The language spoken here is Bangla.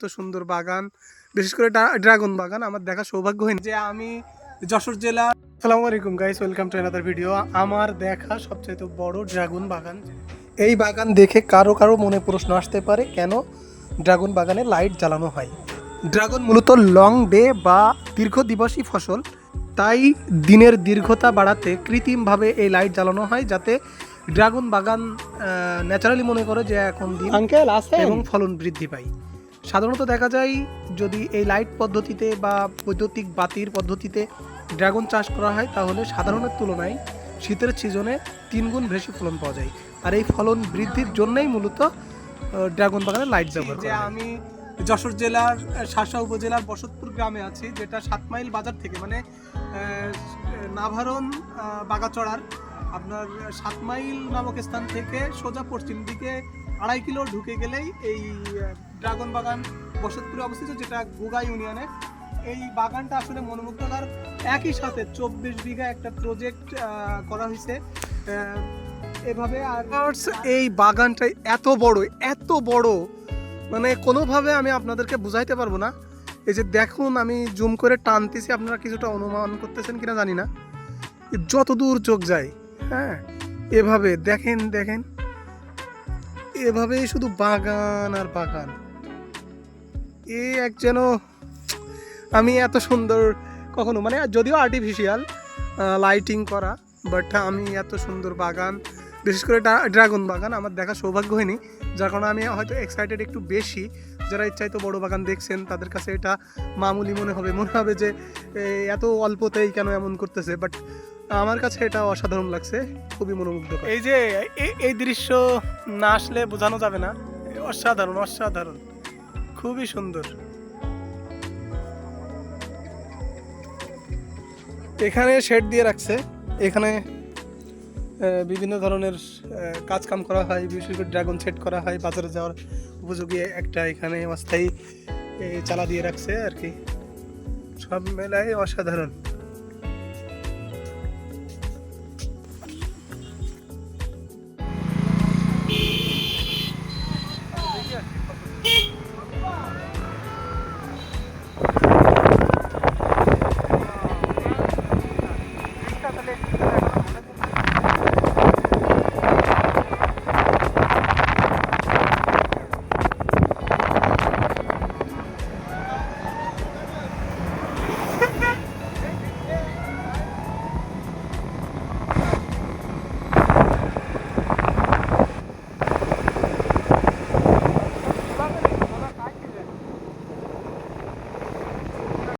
এত সুন্দর বাগান। বিশেষ করে ড্রাগন বাগান আমার দেখা সৌভাগ্য হয়নি। যে আমি যশোর জেলা আসসালামু আলাইকুম guys welcome to another video আমার দেখা সবচেয়ে বড় ড্রাগন বাগান। এই বাগান দেখে কারও কারও মনে প্রশ্ন আসতে পারে কেন ড্রাগন বাগানে লাইট জ্বালানো হয়? ড্রাগন মূলত লং ডে বা দীর্ঘ দিবসী ফসল। তাই দিনের দীর্ঘতা বাড়াতে কৃত্রিমভাবে এই লাইট জ্বালানো হয় যাতে ড্রাগন বাগান ন্যাচারালি মনে করে যে এখন দিন আঙ্কেল এবং ফলন বৃদ্ধি পায়। সাধারণত দেখা যায় যদি এই লাইট পদ্ধতিতে বা বৈদ্যুতিক বাতির পদ্ধতিতে ড্রাগন চাষ করা হয় তাহলে সাধারণের তুলনায় শীতের সিজনে তিনগুণ বেশি ফলন পাওয়া যায়। আর এই ফলন বৃদ্ধির জন্যই মূলত ড্রাগন বাগানে লাইট ব্যবহার করা আমি যশোর জেলার শাসা উপজেলার বসতপুর গ্রামে আছি যেটা সাত মাইল বাজার থেকে মানে নাভারণ বাগাচড়ার আপনার সাত মাইল নামক স্থান থেকে সোজা পশ্চিম দিকে আড়াই কিলো ঢুকে গেলেই এই ড্রাগন বাগান বসতপুরে অবস্থিত, যেটা গুগা ইউনিয়নে। এই বাগানটা আসলে মনোমুগ্ধকর। একই সাথে চব্বিশ বিঘা একটা প্রজেক্ট করা হয়েছে। এভাবে আর এই বাগানটা এত বড় এত বড়। মানে কোনোভাবে আমি আপনাদেরকে বুঝাইতে পারব না। এই যে দেখুন, আমি জুম করে টানতেছি, আপনারা কিছুটা অনুমান করতেছেন কিনা জানি না। যত দূর চোখ যায় হ্যাঁ? এভাবে দেখেন দেখেন। এভাবেই শুধু বাগান আর বাগান। এ এক যেন আমি এত সুন্দর কখনো মানে যদিও আর্টিফিশিয়াল লাইটিং করা বাট আমি এত সুন্দর বাগান, বিশেষ করে ড্রাগন বাগান, আমার দেখা সৌভাগ্য হয়নি। যার কারণে আমি হয়তো এক্সাইটেড একটু বেশি। যারা ইচ্ছায় তো বড় বাগান দেখছেন, তাদের কাছে এটা মামুলি মনে হবে। মনে হবে যে এত অল্পতেই কেন এমন করতেছে বাট আমার কাছে এটা অসাধারণ লাগছে খুবই মনোমুগ্ধ এই যে এই দৃশ্য না আসলে বোঝানো যাবে না। অসাধারণ অসাধারণ। খুবই সুন্দর। এখানে শেড দিয়ে রাখছে। এখানে বিভিন্ন ধরনের কাজ কাম করা হয় বিশেষ করে ড্রাগন সেট করা হয় বাজারে যাওয়ার উপযোগী একটা এখানে অস্থায়ী চালা দিয়ে রাখছে আর কি। সব মেলায় অসাধারণ।